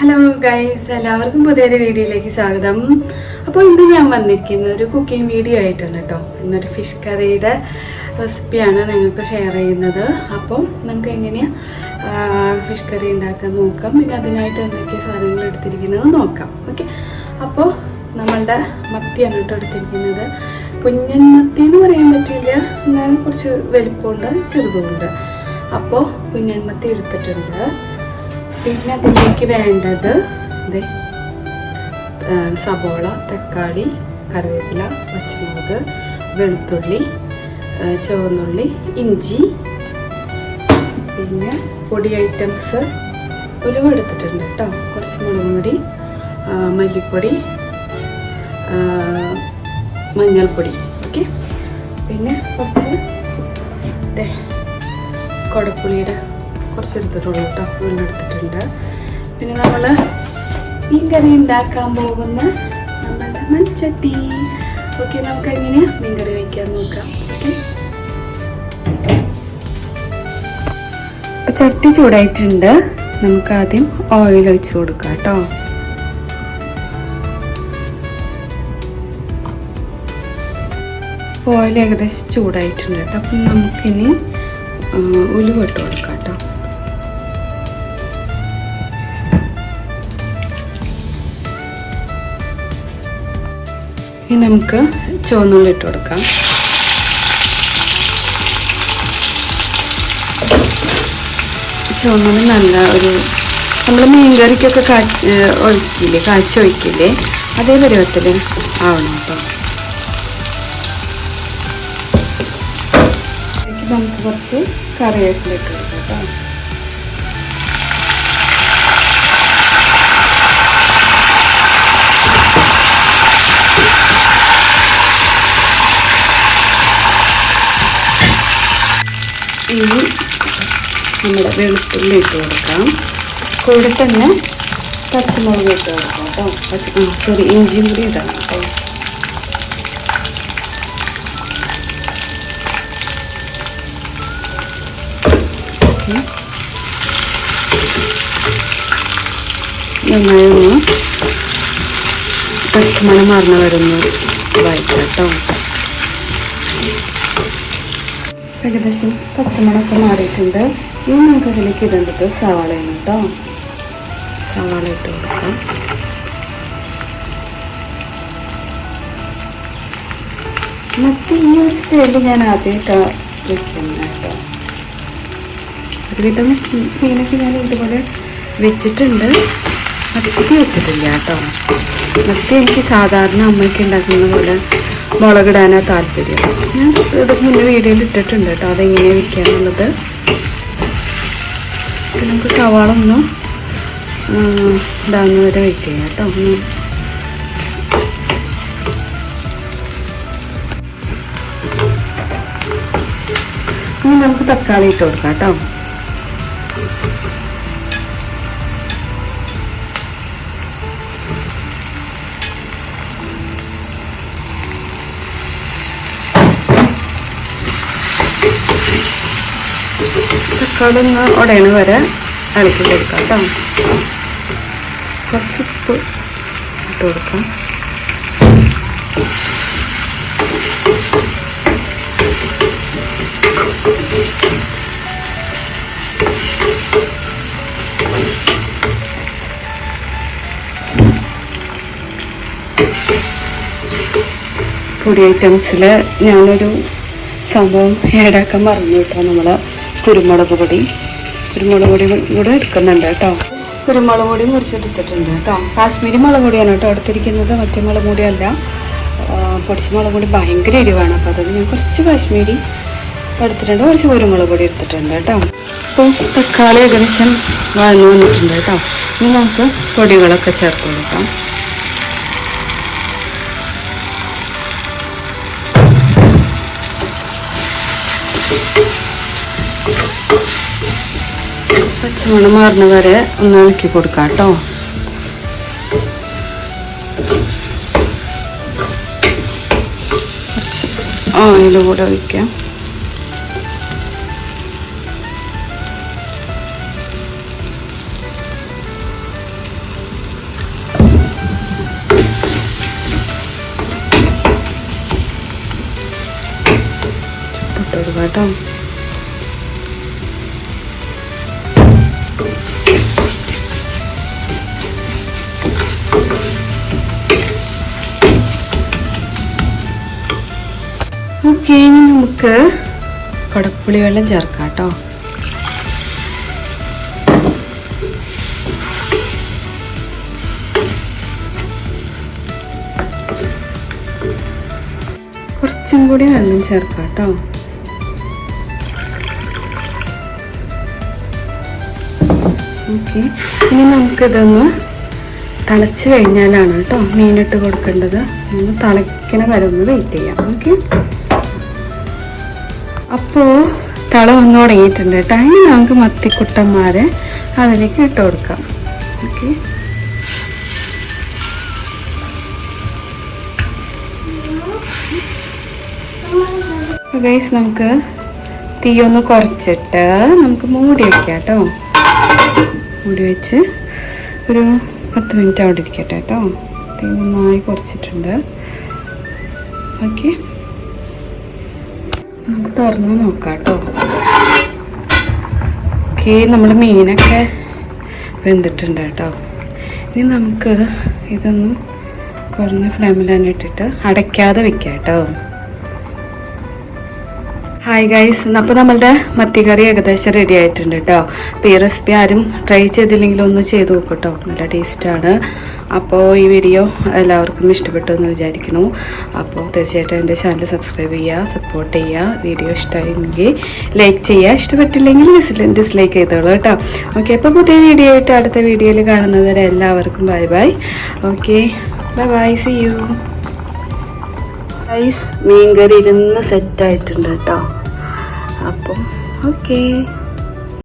Hello guys എല്ലാവർക്കും പുതിയൊരു വീഡിയോയിലേക്ക് സ്വാഗതം. അപ്പോൾ ഇന്ന് ഞാൻ വന്നിരിക്കുന്നത് ഒരു കുക്കിംഗ് വീഡിയോ ആയിട്ടാണ് കേട്ടോ. ഇന്നൊരു ഫിഷ് കറിയുടെ റെസിപ്പിയാണ് നിങ്ങൾക്ക് ഷെയർ ചെയ്യുന്നത്. അപ്പോൾ നമുക്ക് എങ്ങനെയാണ് ഫിഷ് കറി ഉണ്ടാക്കാൻ നോക്കാം. പിന്നെ അതിനായിട്ട് എന്തൊക്കെ സാധനങ്ങൾ എടുത്തിരിക്കുന്നത് നോക്കാം. ഓക്കെ അപ്പോൾ നമ്മളുടെ മത്തിയാണ് കേട്ടോ എടുത്തിരിക്കുന്നത്. കുഞ്ഞൻ മത്തി എന്ന് പറയാൻ പറ്റില്ല. എന്നാൽ കുറച്ച് വലിപ്പമുണ്ട് ചെറുതുമുണ്ട്. അപ്പോൾ കുഞ്ഞൻ മത്തി എടുത്തിട്ടുണ്ട്. പിന്നെ അതിലേക്ക് വേണ്ടത് സബോള തക്കാളി കറിവേപ്പില പച്ചമുളക് വെളുത്തുള്ളി ചുവന്നുള്ളി ഇഞ്ചി പിന്നെ പൊടി ഐറ്റംസ് ഉലുവ എടുത്തിട്ടുണ്ട് കേട്ടോ. കുറച്ച് മുളക് പൊടി മല്ലിപ്പൊടി മഞ്ഞൾപ്പൊടി ഓക്കെ. പിന്നെ കുറച്ച് കുടപ്പുളിയുടെ കുറച്ച് എടുത്തിട്ടുള്ളൂ കേട്ടോ. ഫുള്ള് എടുത്തിട്ടുണ്ട് പിന്നെ നമ്മൾ മീൻ കറി ഉണ്ടാക്കാൻ പോകുന്ന നമ്മളുടെ മൺചട്ടി. ഓക്കെ നമുക്ക് എങ്ങനെയാ മീൻ കറി വയ്ക്കാൻ നോക്കാം. ഓക്കെ ചട്ടി ചൂടായിട്ടുണ്ട്. നമുക്ക് ആദ്യം ഓയിൽ ഒഴിച്ചു കൊടുക്കാം കേട്ടോ. ഓയിൽ ഏകദേശം ചൂടായിട്ടുണ്ട് കേട്ടോ. അപ്പം നമുക്കിനി ഉലുവിട്ട് കൊടുക്കാം കേട്ടോ. ഇനി നമുക്ക് ചുവന്നുള്ളി ഇട്ട് കൊടുക്കാം. ചുവന്നുള്ളി നല്ല ഒരു നമ്മൾ മീൻകറിക്കൊക്കെ കാ ഏഹ് ഒഴിക്കില്ലേ കാഴ്ച ഒഴിക്കില്ലേ അതേ പരുവത്തിൽ ആവണം കേട്ടോ നമുക്ക് കുറച്ച് കറിയൊക്കെ കൊടുക്കാം കേട്ടോ ഇനി നമ്മുടെ വെളുത്തുള്ളി ഇട്ട് കൊടുക്കാം. കൂടെ തന്നെ പച്ചമുളക് ഇട്ട് കൊടുക്കാം കേട്ടോ. പച്ച ആ സോറി ഇഞ്ചിയും കൂടി ഇടണം കേട്ടോ. നന്നായി ഒന്ന് പച്ചമണം മറന്നു വരുന്നു വഴറ്റാട്ടോ ഏകദേശം പച്ചമുളകൊക്കെ മാറിയിട്ടുണ്ട്. ഇനി നമുക്ക് അതിലേക്ക് ഇടേണ്ടത് സവാളയാണ് കേട്ടോ സവാള ഇട്ട് കൊടുക്കാം. മറ്റേ ഈ ഒരു സ്റ്റേജിൽ ഞാൻ ആദ്യമായിട്ടാണ് വെക്കുന്നത് കേട്ടോ ഒരുവിധം മീനൊക്കെ ഞാൻ ഇതുപോലെ വെച്ചിട്ടുണ്ട്. മത്തി വെച്ചിട്ടില്ല കേട്ടോ മത്തി എനിക്ക് സാധാരണ അമ്മയ്ക്ക് ഉണ്ടാക്കുന്ന പോലെ മുളകിടാനാ താല്പര്യം. ഞാൻ ഇത് മുന്നേ വീഡിയോയിൽ ഇട്ടിട്ടുണ്ട് കേട്ടോ അതെങ്ങനെയാണ് വിൽക്കാന്നുള്ളത് നമുക്ക് സവാള ഒന്ന് ഇതാകുന്ന വരെ വെയിറ്റ് ചെയ്യാം കേട്ടോ ഒന്ന്. ഇനി നമുക്ക് തക്കാളി ഇട്ട് കൊടുക്കാം കേട്ടോ. ഒന്ന് ഉടയണ വരെ ഇളക്കി കൊടുക്കാം കേട്ടോ. കുറച്ച് ഉപ്പ് ഇട്ട് കൊടുക്കാം. പൊടി ഐറ്റംസിൽ ഞാനൊരു സംഭവം ഏടാക്കാൻ മറന്നു കേട്ടോ നമ്മൾ കുരുമുളക് പൊടി. കുരുമുളക് പൊടി കൂടെ എടുക്കുന്നുണ്ട് കേട്ടോ. കുരുമുളക് പൊടി മുറിച്ചെടുത്തിട്ടുണ്ട് കേട്ടോ. കാശ്മീരി മുളക് പൊടിയാണ് കേട്ടോ എടുത്തിരിക്കുന്നത്. മറ്റേ മുളക് പൊടിയല്ല. പൊടിച്ച മുളക് പൊടി ഭയങ്കര എരിവാണ്. അപ്പോൾ അതുകൊണ്ട് ഞാൻ കുറച്ച് കാശ്മീരി എടുത്തിട്ടുണ്ട്. കുറച്ച് കുരുമുളക് പൊടി എടുത്തിട്ടുണ്ട് കേട്ടോ. അപ്പോൾ തക്കാളി ഏകദേശം വഴങ്ങി വന്നിട്ടുണ്ട് കേട്ടോ. ഇനി നമുക്ക് പൊടികളൊക്കെ ചേർത്ത് കൊടുക്കാം. കുറച്ച് മണമാറുന്ന വരെ ഒന്ന് ഇളക്കി കൊടുക്കാം കേട്ടോ. കുറച്ച് ഓയിൽ കൂടെ ഒഴിക്കാം. കേട്ടോ. ഓക്കെ ഇനി നമുക്ക് കടപ്പുളി വെള്ളം ചേർക്കാം കേട്ടോ കുറച്ചും കൂടി വെള്ളം ചേർക്കാം കേട്ടോ ഓക്കെ. ഇനി നമുക്കിതൊന്ന് തിളച്ച് കഴിഞ്ഞാലാണ് കേട്ടോ മീനിട്ട് കൊടുക്കേണ്ടത്. ഒന്ന് തിളയ്ക്കണ വരെ ഒന്ന് വെയിറ്റ് ചെയ്യാം. ഓക്കെ. അപ്പോൾ തള വന്നു തുടങ്ങിയിട്ടുണ്ട് കേട്ടോ. ഇനി നമുക്ക് മത്തിക്കുട്ടന്മാരെ അതിലേക്ക് ഇട്ട് കൊടുക്കാം. ഓക്കെ. നമുക്ക് തീ ഒന്ന് കുറച്ചിട്ട് നമുക്ക് മൂടി വെക്കാം കേട്ടോ. മൂടി വെച്ച് ഒരു പത്ത് മിനിറ്റ് അവിടെ ഇരിക്കട്ടെ കേട്ടോ. തീ നന്നായി കുറച്ചിട്ടുണ്ട്. ഓക്കെ. നമുക്ക് തുറന്ന് നോക്കാം കേട്ടോ ഓക്കെ നമ്മുടെ മീനൊക്കെ വെന്തിട്ടുണ്ട് കേട്ടോ. ഇനി നമുക്ക് ഇതൊന്ന് കുറഞ്ഞ ഫ്ലെയിമിൽ തന്നെ ഇട്ടിട്ട് അടയ്ക്കാതെ വെക്കാം കേട്ടോ. ഹായ് ഗൈസ് അപ്പോൾ നമ്മളുടെ മത്തിക്കറി ഏകദേശം റെഡി ആയിട്ടുണ്ട് കേട്ടോ അപ്പോൾ ഈ റെസിപ്പി ആരും ട്രൈ ചെയ്തില്ലെങ്കിൽ ഒന്ന് ചെയ്ത് നോക്കും കേട്ടോ നല്ല ടേസ്റ്റാണ് അപ്പോൾ ഈ വീഡിയോ എല്ലാവർക്കും ഇഷ്ടപ്പെട്ടു എന്ന് വിചാരിക്കുന്നു. അപ്പോൾ തീർച്ചയായിട്ടും എന്റെ ചാനൽ സബ്സ്ക്രൈബ് ചെയ്യുക സപ്പോർട്ട് ചെയ്യുക. വീഡിയോ ഇഷ്ടമായെങ്കിൽ ലൈക്ക് ചെയ്യുക. ഇഷ്ടപ്പെട്ടില്ലെങ്കിൽ ഡിസ് ഡിസ്ലൈക്ക് ചെയ്തോളൂ കേട്ടോ ഓക്കെ അപ്പോൾ പുതിയ വീഡിയോ ആയിട്ട് അടുത്ത വീഡിയോയിൽ കാണുന്നത് വരെ എല്ലാവർക്കും bye bye okay bye bye see you rice മീൻകറി ഇരുന്ന് സെറ്റായിട്ടുണ്ട് കേട്ടോ അപ്പം ഓക്കേ